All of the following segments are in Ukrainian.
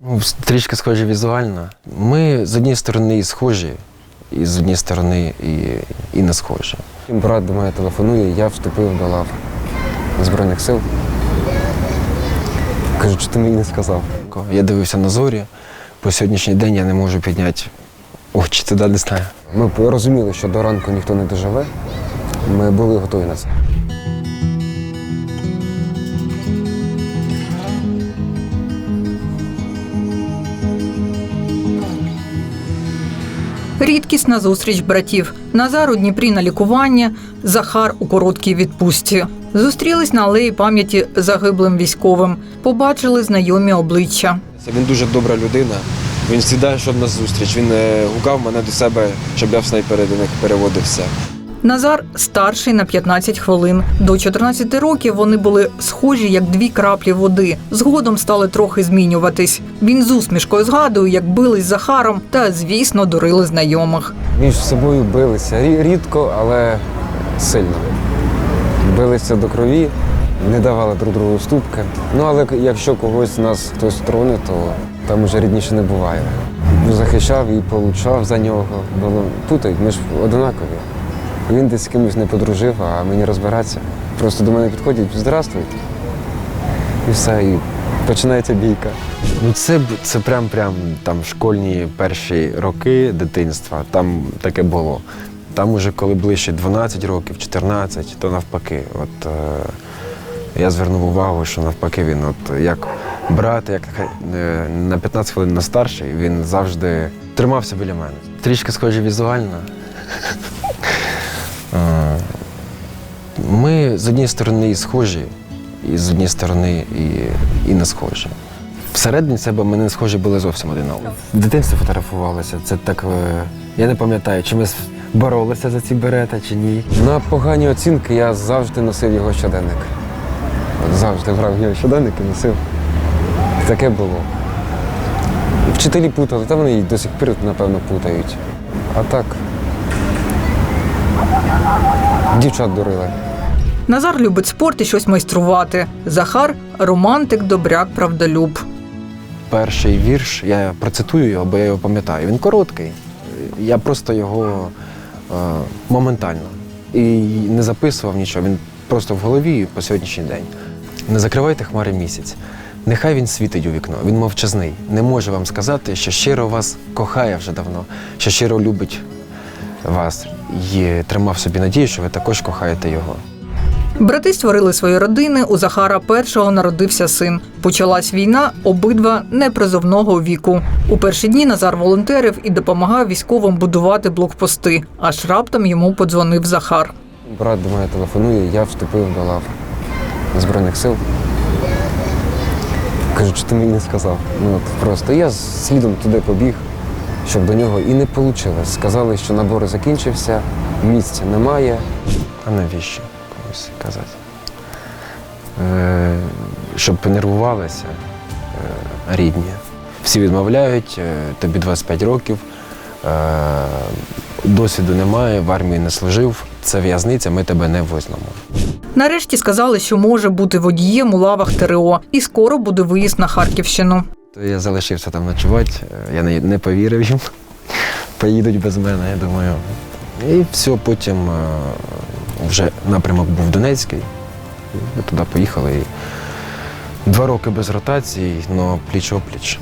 Ну, Трішки схожі візуально. Ми з однієї сторони і схожі, і з однієї сторони і, і не схожі. Брат до мене телефонує, я вступив до лав Збройних сил. Кажу, що ти мені не сказав. Я дивився на зорі. По сьогоднішній день я не можу підняти очі туди, не знаю. Ми розуміли, що до ранку ніхто не доживе. Ми були готові на це. Рідкісна зустріч братів. Назар у Дніпрі на лікування, Захар у короткій відпустці. Зустрілись на алеї пам'яті загиблим військовим. Побачили знайомі обличчя. Він дуже добра людина. Він сідає, щоб на зустріч. Він е, гукав мене до себе, щоб я в снайпери до них переводився. Назар старший на 15 хвилин. До 14 років вони були схожі як дві краплі води. Згодом стали трохи змінюватись. Він з усмішкою згадує, як бились Захаром та, звісно, дурили знайомих. Між собою билися рідко, але сильно. Билися до крові, не давали друг другу уступки. Ну але якщо когось нас хтось троне, то там уже рідніше не буває. Захищав і получав за нього. Було путають, ми ж одинакові. Він десь з кимось не подружив, а мені розбиратися. Просто до мене підходять, здравствуйте. І все, і починається бійка. Ну це, це прям прям там школьні перші роки дитинства, там таке було. Там уже коли ближче 12 років, 14, то навпаки. От е, я звернув увагу, що навпаки він, от як брат, як е, на 15 хвилин на старший, він завжди тримався біля мене. Трішки схожі візуально. Е, Ми з однієї сторони і схожі, і з однієї сторони і, і не схожі. Всередині себе ми не схожі були зовсім один на одного. В дитинстві фотографувалися. Це так. е, Я не пам'ятаю, чи ми боролися за ці берета, чи ні. На погані оцінки я завжди носив його щоденник. Завжди брав його щоденник і носив. Таке було. Вчителі путали, та вони і до сих пір, напевно, путають. А так. Дівчат дурили. Назар любить спорт і щось майструвати. Захар романтик, добряк, правдолюб. Перший вірш, я процитую його, бо я його пам'ятаю. Він короткий. Я просто його е, моментально. І не записував нічого. Він просто в голові по сьогоднішній день. Не закривайте хмари місяць. Нехай він світить у вікно, він мовчазний. Не може вам сказати, що щиро вас кохає вже давно, що щиро любить вас і тримав собі надію, що ви також кохаєте його. Брати створили свої родини. У Захара першого народився син. Почалась війна, обидва непризовного віку. У перші дні Назар волонтерив і допомагав військовим будувати блокпости. Аж раптом йому подзвонив Захар. Брат до мене телефонує, я вступив до лав Збройних сил. Кажу, що ти мені не сказав. Ну, от просто я слідом туди побіг, щоб до нього і не вийшло. Сказали, що набор закінчився, місця немає. А навіщо комусь казати? Е, щоб понервувалися е, рідні. Всі відмовляють, е, тобі 25 років, е, досвіду немає, в армії не служив, це в'язниця, ми тебе не визнамо. Нарешті сказали, що може бути водієм у лавах ТРО, і скоро буде виїзд на Харківщину. То я залишився там ночувати, я не, не повірив їм. Поїдуть без мене, я думаю. І все, потім вже напрямок був Донецький. Ми туди поїхали. І два роки без ротації, але пліч-опліч.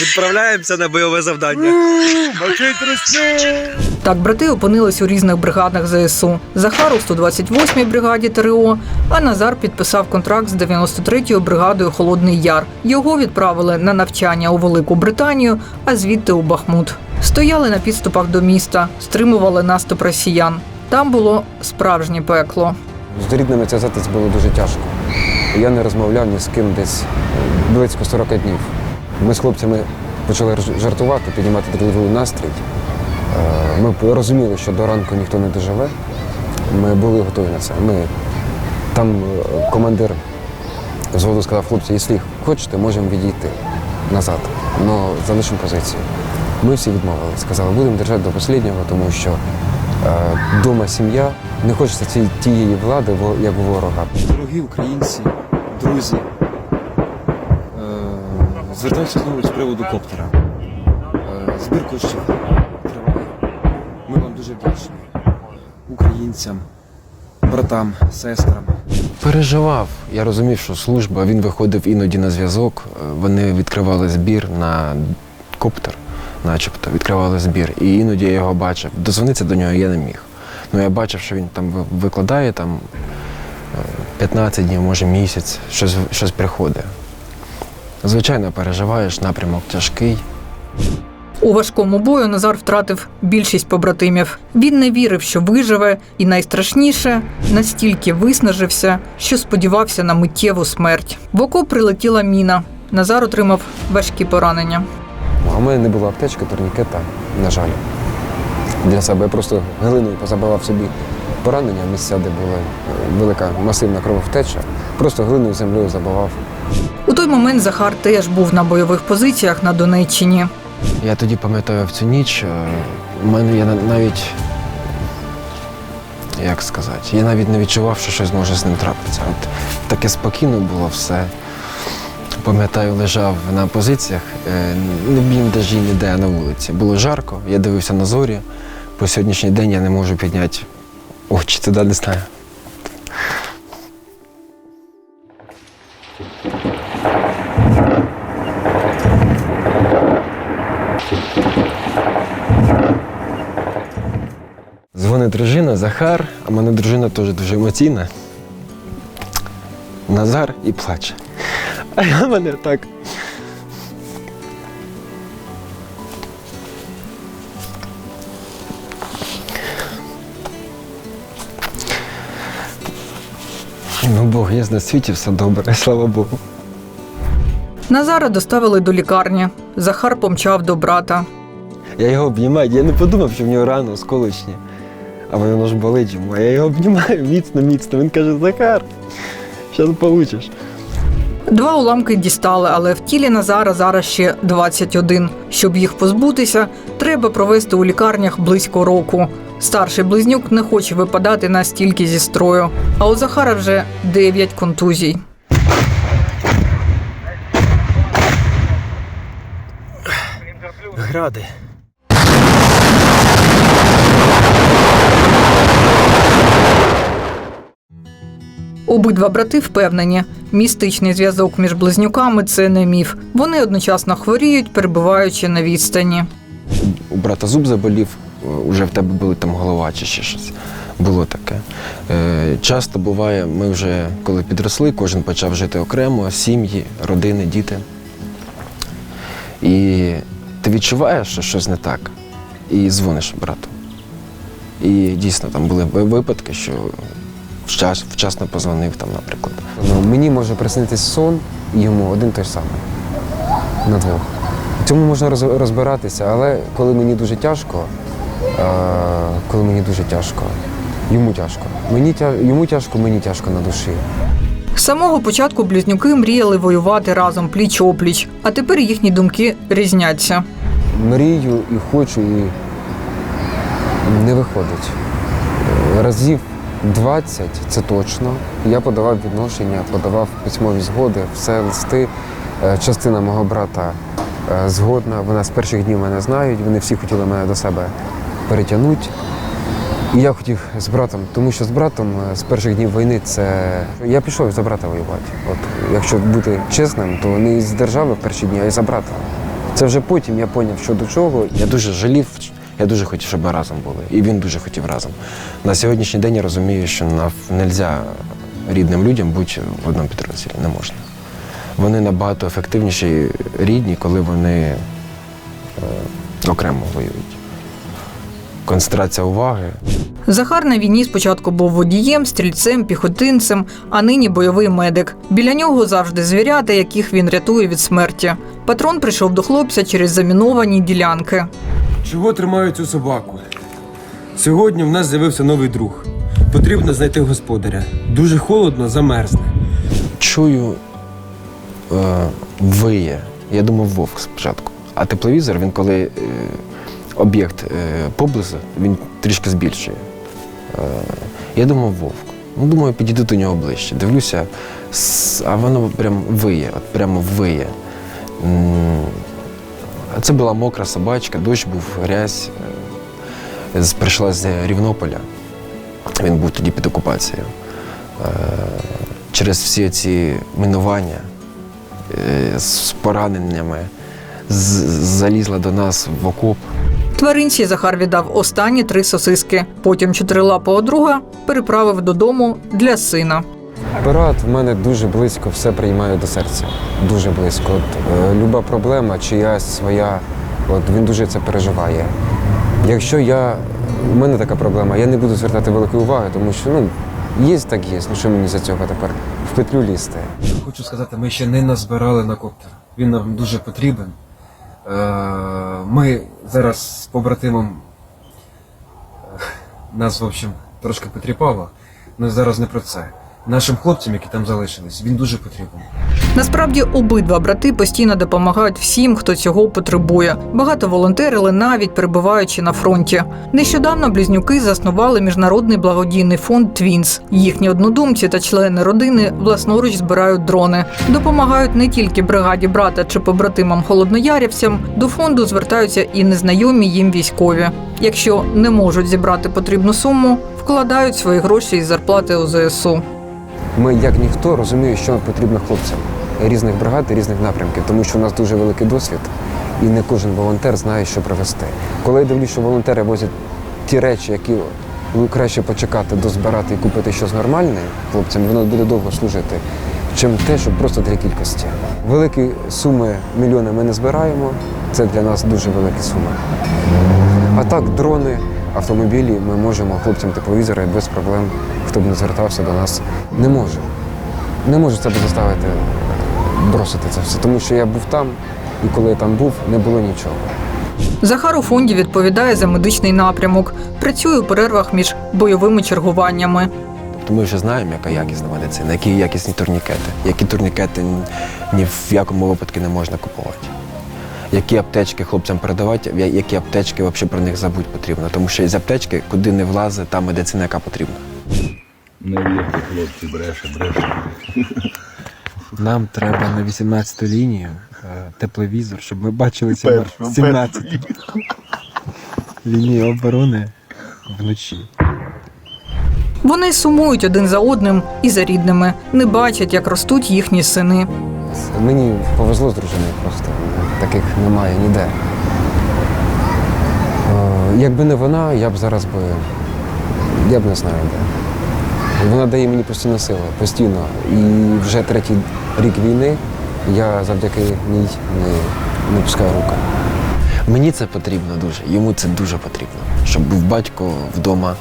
Відправляємося на бойове завдання. Так брати опинились у різних бригадах ЗСУ. Захар у 128-й бригаді ТРО, а Назар підписав контракт з 93-ю бригадою Холодний Яр. Його відправили на навчання у Велику Британію, а звідти у Бахмут. Стояли на підступах до міста, стримували наступ росіян. Там було справжнє пекло. З рідними зв'язатись було дуже тяжко. Я не розмовляв ні з ким десь близько 40 днів. Ми з хлопцями почали жартувати, піднімати друг настрій. Е, Ми розуміли, що до ранку ніхто не доживе. Ми були готові на це. Ми, там е, командир згоду сказав, хлопці, якщо хочете, можемо відійти назад, але залишимо позицію. Ми всі відмовилися, сказали, будемо держати до останнього, тому що вдома сім'я, не хочеться цієї тієї влади, як ворога. Дорогі українці, друзі, е, Звертаюся знову з приводу коптера. Е, Збір коштів триває. Ми вам дуже вдячні. Українцям, братам, сестрам. Переживав. Я розумів, що служба, він виходив іноді на зв'язок. Е, Вони відкривали збір на коптер, начебто, відкривали збір. І іноді я його бачив. Дозвонитися до нього я не міг. Ну я бачив, що він там викладає там е, 15 днів, може місяць, щось, щось приходить. Звичайно, переживаєш, напрямок тяжкий. У важкому бою Назар втратив більшість побратимів. Він не вірив, що виживе, і найстрашніше настільки виснажився, що сподівався на миттєву смерть. В око прилетіла міна. Назар отримав важкі поранення. А в мене не було аптечки, турнікета, на жаль. Для себе я просто глиною позабивав собі поранення, місця, де була е, велика масивна крововтеча. Просто глиною землею забивав. У той момент Захар теж був на бойових позиціях на Донеччині. Я тоді пам'ятаю в цю ніч, е, у мене я навіть, як сказати, я навіть не відчував, що щось може з ним трапитися. От таке спокійно було все. Пам'ятаю, лежав на позиціях, е, не бліндажі ніде, на вулиці. Було жарко, я дивився на зорі. По сьогоднішній день я не можу підняти очі туди, не знаю. Дзвонить дружина, Захар, а мене дружина теж дуже емоційна. Назар і плаче. А я мене так. Ну, Бог є на світі, все добре, слава Богу. Назара доставили до лікарні. Захар помчав до брата. Я його обнімаю, я не подумав, що в нього рано сколочні. А воно ж болить йому. А я його обнімаю міцно, міцно. Він каже, Захар, зараз получиш. Два уламки дістали, але в тілі Назара зараз ще 21. Щоб їх позбутися, треба провести у лікарнях близько року. Старший близнюк не хоче випадати настільки зі строю. А у Захара вже 9 контузій. Гради. Обидва брати впевнені, містичний зв'язок між близнюками це не міф. Вони одночасно хворіють, перебуваючи на відстані. У брата зуб заболів, вже в тебе були там голова чи ще щось. Було таке. Е, часто буває, ми вже коли підросли, кожен почав жити окремо, сім'ї, родини, діти. І ти відчуваєш, що щось не так, і дзвониш брату. І дійсно там були випадки, що вчас, вчасно позвонив, там, наприклад. Ну, мені може приснитись сон, і йому один той самий. На двох. В цьому можна роз- розбиратися, але коли мені дуже тяжко, е, коли мені дуже тяжко, йому тяжко. Мені тя... Йому тяжко, мені тяжко на душі. З самого початку близнюки мріяли воювати разом пліч опліч, а тепер їхні думки різняться. Мрію і хочу, і не виходить. Е, Разів 20 це точно. Я подавав відношення, подавав письмові згоди, все листи. Е, Частина мого брата е, згодна. Вона з перших днів мене знають, вони всі хотіли мене до себе перетягнути. І я хотів з братом, тому що з братом е, з перших днів війни це. Я пішов за брата воювати. От якщо бути чесним, то не з держави в перші дні, а й за брата. Це вже потім я зрозумів, що до чого. Я дуже жалів, я дуже хотів, щоб ми разом були. І він дуже хотів разом. На сьогоднішній день я розумію, що не можна рідним людям бути в одному підрозділі. Не можна. Вони набагато ефективніші рідні, коли вони е, окремо воюють. Концентрація уваги. Захар на війні спочатку був водієм, стрільцем, піхотинцем, а нині бойовий медик. Біля нього завжди звірята, яких він рятує від смерті. Патрон прийшов до хлопця через заміновані ділянки. Чого тримаю цю собаку? Сьогодні в нас з'явився новий друг. Потрібно знайти господаря. Дуже холодно, замерзне. Чую, е, виє. Я думав вовк спочатку. А тепловізор, він коли е, об'єкт е, поблизу, він трішки збільшує. Е, я думав вовк. Ну, думаю, підійду до нього ближче. Дивлюся, а воно прям виє, от прямо виє. Це була мокра собачка, дощ був, грязь. Е, Прийшла з Рівнополя. Він був тоді під окупацією. Е, Через всі ці минування е, з пораненнями залізла до нас в окоп. Тваринці Захар віддав останні три сосиски. Потім чотирилапого друга переправив додому для сина. Брат в мене дуже близько все приймає до серця. Дуже близько. От, е, люба проблема, чиясь своя, от він дуже це переживає. Якщо я. У мене така проблема, я не буду звертати великої уваги, тому що ну, є так є. Ну що мені за цього тепер в петлю лізти? Хочу сказати, ми ще не назбирали на коптер. Він нам дуже потрібен. Е, Ми зараз з побратимом е, нас, в общем, трошки потріпало, але зараз не про це. Нашим хлопцям, які там залишились, він дуже потрібен. Насправді обидва брати постійно допомагають всім, хто цього потребує. Багато волонтерили, навіть перебуваючи на фронті. Нещодавно близнюки заснували міжнародний благодійний фонд Твінс. Їхні однодумці та члени родини власноруч збирають дрони. Допомагають не тільки бригаді брата чи побратимам холодноярівцям. До фонду звертаються і незнайомі їм військові. Якщо не можуть зібрати потрібну суму, вкладають свої гроші із зарплати у ЗСУ. Ми, як ніхто, розуміємо, що потрібно хлопцям різних бригад і різних напрямків, тому що у нас дуже великий досвід, і не кожен волонтер знає, що провести. Коли я дивлюсь, що волонтери возять ті речі, які ну, краще почекати, дозбирати і купити щось нормальне хлопцям, воно буде довго служити, чим те, що просто для кількості. Великі суми, мільйони ми не збираємо. Це для нас дуже великі суми. А так, дрони, автомобілі ми можемо хлопцям тепловізори без проблем, хто б не звертався до нас, не може. Не можу себе заставити бросити це все, тому що я був там, і коли я там був, не було нічого. Захар у фонді відповідає за медичний напрямок. Працює у перервах між бойовими чергуваннями. Тобто ми вже знаємо, яка якісна медицина, які якісні турнікети, які турнікети ні в якому випадку не можна купувати. Які аптечки хлопцям передавати, які аптечки взагалі про них забудь потрібно. Тому що з аптечки, куди не влазить, та медицина, яка потрібна. Не вірте, хлопці, бреше, бреше. Нам треба на 18-ту лінію е, тепловізор, щоб ми бачили Першу, 17 лінію оборони вночі. Вони сумують один за одним і за рідними, не бачать, як ростуть їхні сини. Мені повезло з дружиною просто. Таких немає ніде. Е, Якби не вона, я б зараз би. Я б не знаю де. Вона дає мені постійно сили, постійно. І вже третій рік війни я завдяки ній не, не пускаю руки. Мені це потрібно дуже, йому це дуже потрібно, щоб був батько вдома.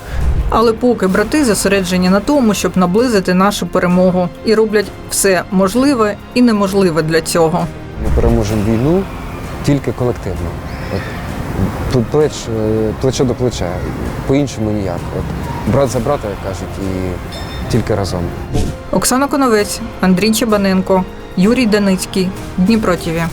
Але поки брати зосереджені на тому, щоб наблизити нашу перемогу, і роблять все можливе і неможливе для цього. Ми переможемо війну тільки колективно. От, плеч, е, плече до плеча. По-іншому ніяк. От, брат за брата, як кажуть, і тільки разом. Оксана Коновець, Андрій Чебаненко, Юрій Даницький, Дніпро ТІВІ.